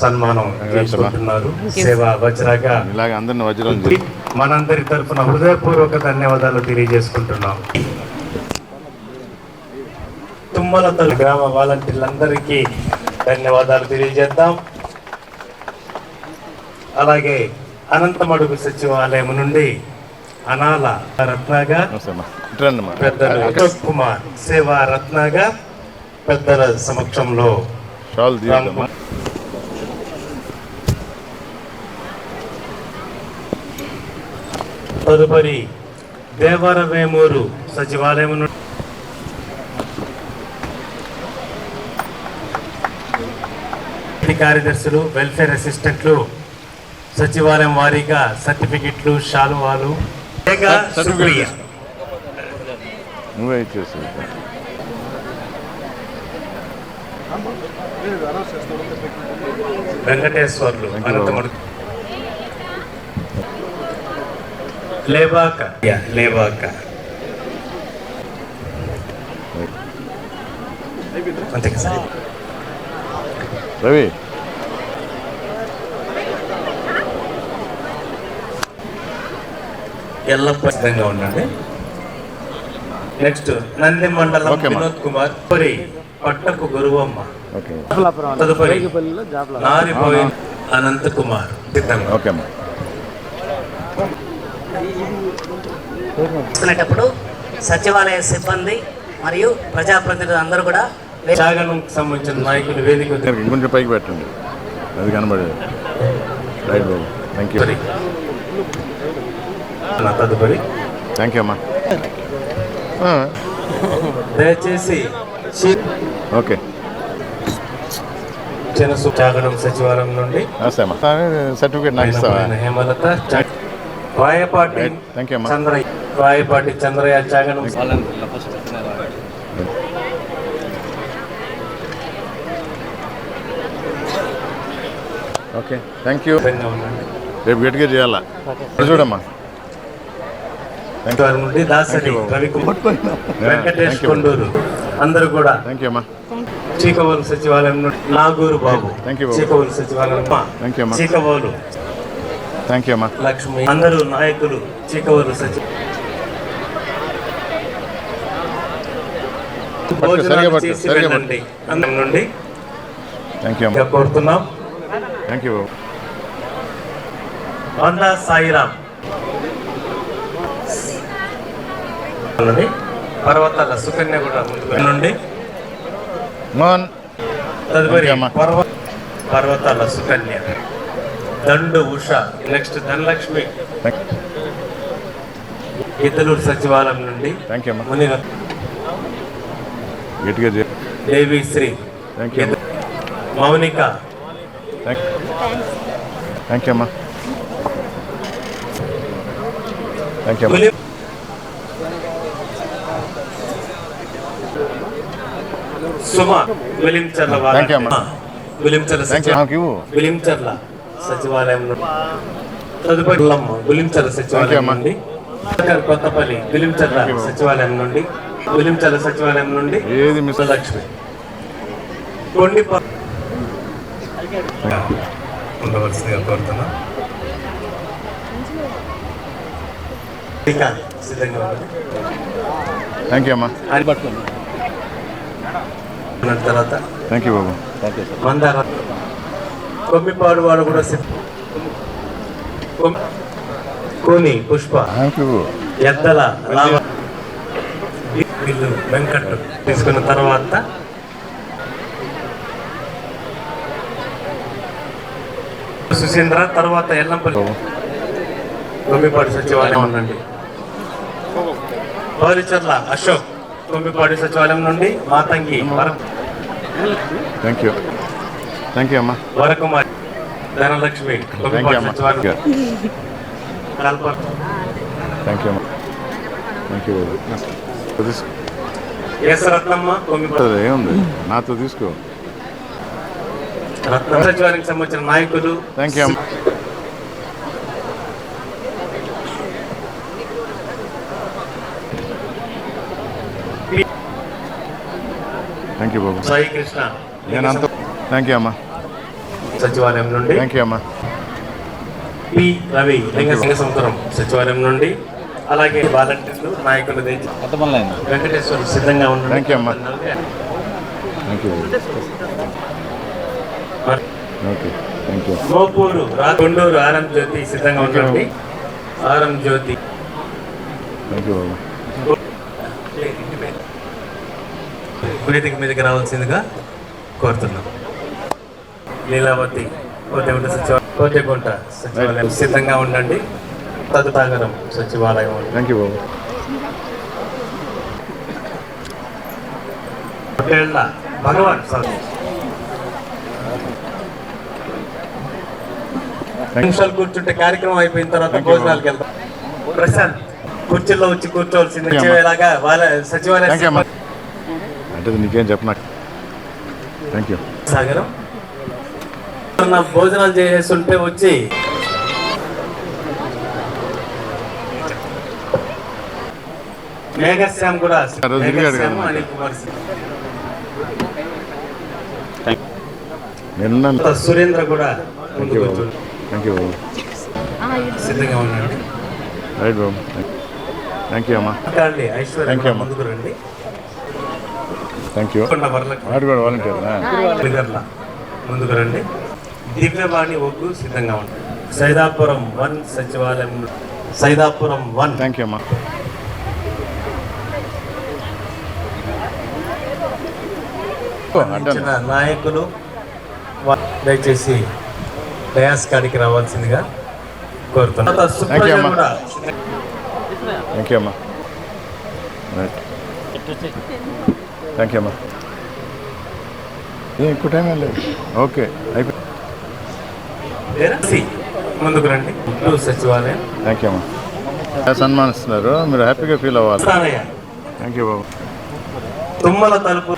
సన్మానం చేసుకుంటున్నారు సేవా వజ్రగా. మనందరి తరఫున హృదయపూర్వక ధన్యవాదాలు తెలియజేసుకుంటున్నాం. తుమ్మల తల్లి గ్రామ వాలంటీర్లందరికీ ధన్యవాదాలు తెలియజేద్దాం. అలాగే అనంతమడుగు సచివాలయం నుండి అనాల రత్నగా. పెద్దలు అశోక్ కుమార్ సేవా రత్నగా పెద్దల సమక్షంలో తదుపరి దేవరవేమూరు సచివాలయం నుండి కార్యదర్శులు వెల్ఫేర్ అసిస్టెంట్లు సచివాలయం వారీగా సర్టిఫికెట్లు శాలువాలు. నువ్వే వెంకటేశ్వర్లు Thank యా, లేబాక అంతే కదా రవి ఎల్లప్ప సిద్ధంగా ఉండండి. నెక్స్ట్ నంది మండలం. వినోద్ కుమార్. తదుపరి పట్టపు గురువమ్మ. ఓకే తదుపరి నారిపోయి అనంత్ కుమార్ సిద్ధంగా. ఓకే అమ్మా చేసుకునేటప్పుడు సచివాలయ సిబ్బంది మరియు ప్రజాప్రతినిధులు అందరూ కూడా సంబంధించిన నాయకులు వేదిక పైకి పెట్టండి. అది కనబడేది రైట్ బాబు థ్యాంక్ యూ తదుపరి నా తదుపరి. థ్యాంక్ యూ అమ్మా. ఆ, దయచేసి ఓకే. త్యాగడం సచివాలయం నుండి సర్టిఫికేట్ నాకు ఇస్తావా? హేమలత రాయపాటి అమ్మా. చంద్రయ్య రాయపాటి చంద్రయ్య త్యాగడం ఓకే థ్యాంక్ యూ రేపు గట్టిగా చేయాలా? చూడమ్మా. దాసరి. రవికుమార్ వెంకటేష్. కొండూరు. అందరూ కూడా థ్యాంక్ యూ అమ్మా. చీకవోలు సచివాలయం నుండి నాగూరు బాబు. చీకవోలు సచివాలయం. చీకవోలు. థ్యాంక్ యూ అమ్మా. లక్ష్మి. అందరూ నాయకులు చీకవోలు సచివ నుండి. కోరుతున్నాం. థ్యాంక్ యూ వందా సాయిరామ్. పర్వతాల సుకన్య కూడా నుండి. మోహన్ తదుపరి పర్వతాల సుకన్య. దండు ఉష నెక్స్ట్ ధనలక్ష్మి ఇతలూరు సచివాలయం నుండి థ్యాంక్ యూ గట్టిగా దేవిశ్రీ థ్యాంక్ యూ అమ్మా మౌనిక థ్యాంక్ యూ అమ్మా థ్యాంక్ యూ సుమ విలించర్ల. విలించర్ల విలించర్ల సచివాలయం నుండి. తదుపరి you, సచివాలయం. నుండి. కొత్తపల్లి అమ్మా. సచివాలయం నుండి. విలించర్ల సచివాలయం నుండి. లక్ష్మి. కొండి ఉండవలసిందిగా కోరుతున్నా. సిద్ధంగా థ్యాంక్ యూ అమ్మా. తర్వాత థ్యాంక్ యూ బాబు. మందార కొమ్మిపాడు వాడు కూడా కోని పుష్ప ఎద్దల లావ వీళ్ళు వెంకట్ తీసుకున్న తర్వాత సుశీంద్ర తర్వాత ఎల్లంపల్లి. బాబు కొమ్మిపాడు సచివాలయం ఉండండి పౌరిచర్ల అశోక్ కొమ్మిపాడు సచివాలయం నుండి మాతంగి వర థ్యాంక్ యూ థ్యాంక్ యూ అమ్మా. వరకుమారి ధనలక్ష్మి థ్యాంక్ యూ అమ్మా. థ్యాంక్ యూ అమ్మా. థ్యాంక్ యూ ఎస్ రత్నమ్మ ఏముంది? నాతో తీసుకో. రత్న సంబంధించిన నాయకులు. థ్యాంక్ యూ అమ్మా. థ్యాంక్ యూ బాబు. సాయి కృష్ణ. నేను అంత థ్యాంక్ యూ అమ్మా. సచివాలయం నుండి. పి. రవి లింగ సింగ సముద్రం సచివాలయం నుండి. అలాగే వాలంటీర్లు నాయకులు వెంకటేశ్వర సిద్ధంగా ఉండండి. Thank you, అమ్మా. Thank you okay thank you Mopuru రా- గుండూరు ఆరం జ్యోతి సిద్ధంగా ఉండండి. ఆరం జ్యోతి. థ్యాంక్ యూ బాబు వేదిక మీదకి రావాల్సిందిగా కోరుతున్నాం. లీలావతి కోటెగుంట సచివాలయం కోటెగుంట సచివాలయం. సిద్ధంగా ఉండండి. తదుతాగరం సచివాలయం. Thank you Bhagavan. నిమిషాలు కూర్చుంటే కార్యక్రమం అయిపోయిన తర్వాత భోజనాలకు వెళ్తాం. ప్రశాంత్ కుర్చీలో వచ్చి కూర్చోవలసింది. ఇలాగా వాళ్ళ సచివాలయ అంటే నీకేం చెప్పనా? థ్యాంక్ యూ సాగరం. భోజనాలు చేసేస్తుంటే వచ్చి మేఘశ్యామ్ కూడా సురేంద్ర కూడా సిద్ధంగా ఉండండి రైట్ బాబు థ్యాంక్ యూ అమ్మా అమ్మా. థ్యాంక్ యూ వాలంటీర్ ముందుకు రండి. దివ్యవాణి ఒగ్గు సిద్ధంగా ఉంది సైదాపురం వన్ సచివాలయం. సైదాపురం వన్. థ్యాంక్ యూ అమ్మా. నాయకులు వా- దయచేసి డయాస్ కాడికి రావాల్సిందిగా కోరుతున్నాను థ్యాంక్ యూ అమ్మా. థ్యాంక్ యూ అమ్మా. ఎక్కువ టైం లేదు. ఓకే అయిపోయి. ముందుకు రండి. సచివాలయం. థ్యాంక్ యూ అమ్మా సన్మానిస్తున్నారు మీరు హ్యాపీగా ఫీల్ అవ్వాలి. థ్యాంక్ యూ బాబు. తుమ్మల తలుపు.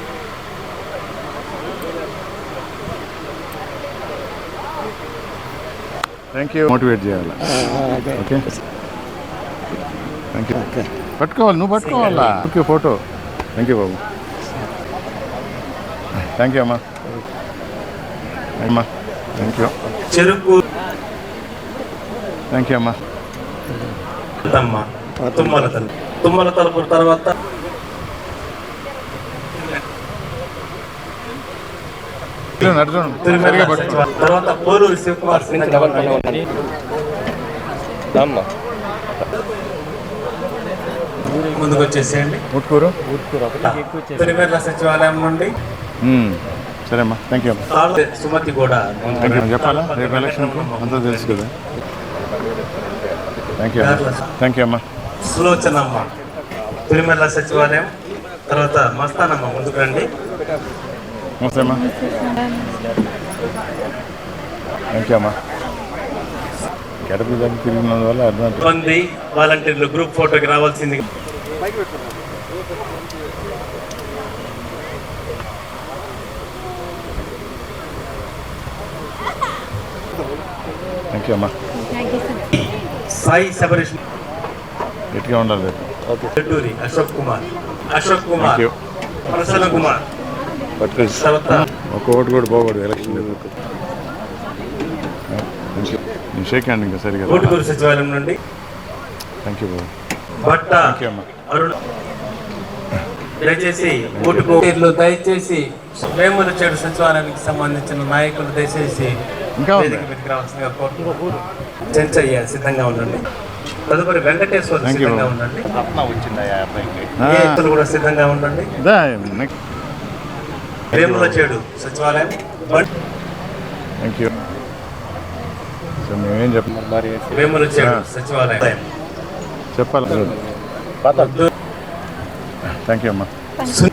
థ్యాంక్ యూ మోటివేట్ చేయాలి. ఓకే థ్యాంక్ యూ పట్టుకోవాలి నువ్వు పట్టుకోవాలా? ఓకే ఫోటో థ్యాంక్ యూ బాబు. థ్యాంక్ యూ అమ్మా. అమ్మా. థ్యాంక్ యూ చెరుకు. థ్యాంక్ యూ అమ్మా. తమ్మ తుమ్మల తలుపు తుమ్మల తలుపు తర్వాత. తర్వాత పోలూరు శివకుమార్ సింగ్ ముందుకు వచ్చేసేయండి. ముట్టుకోరు తిరుమల సచివాలయం నుండి. సరే అమ్మా. థ్యాంక్ యూ సుమతి కూడా. చెప్పాలా? రేపు ఎలక్షన్కు అంతా తెలుసు కదా? థ్యాంక్ యూ థ్యాంక్ యూ అమ్మా. సులోచనమ్మ తిరుమల సచివాలయం. తర్వాత మస్తానమ్మ ముందుకు రండి. నమస్తే అమ్మా. థ్యాంక్ యూ అమ్మా. గడప దగ్గర తిరిగినందువల్ల అర్థం మంది వాలంటీర్లు గ్రూప్ ఫోటోకి రావాల్సింది. థ్యాంక్ యూ అమ్మా. సాయి శబరీష్ గట్టిగా ఉండాలి రేపు. చెట్టూరి అశోక్ కుమార్ అశోక్ కుమార్ ప్రసన్న కుమార్ ఒక్క ఓటు కూడా పోకూడదు ఎలక్షన్ షేక్ హ్యాండ్ ఇంకా సరిగా ఊటుకూరు సచివాలయం నుండి. థ్యాంక్ యూ బాబు అమ్మా. అరుణ్ దయచేసి ఊటుకూరు దయచేసి వేముల చెడు సచివాలయానికి సంబంధించిన నాయకులు దయచేసి రావాల్సిందిగా. చెంచయ్య సిద్ధంగా ఉండండి. తదుపరి వెంకటేశ్వర. సిద్ధంగా ఉండండి. కూడా సిద్ధంగా ఉండండి. వేముల చెడు సచివాలయం. బట్ థ్యాంక్ యూ సో మేమేం చెప్పాలి వేముల చెడు ఆ. సచివాలయం. చెప్పాలి. థ్యాంక్ యూ అమ్మా సు-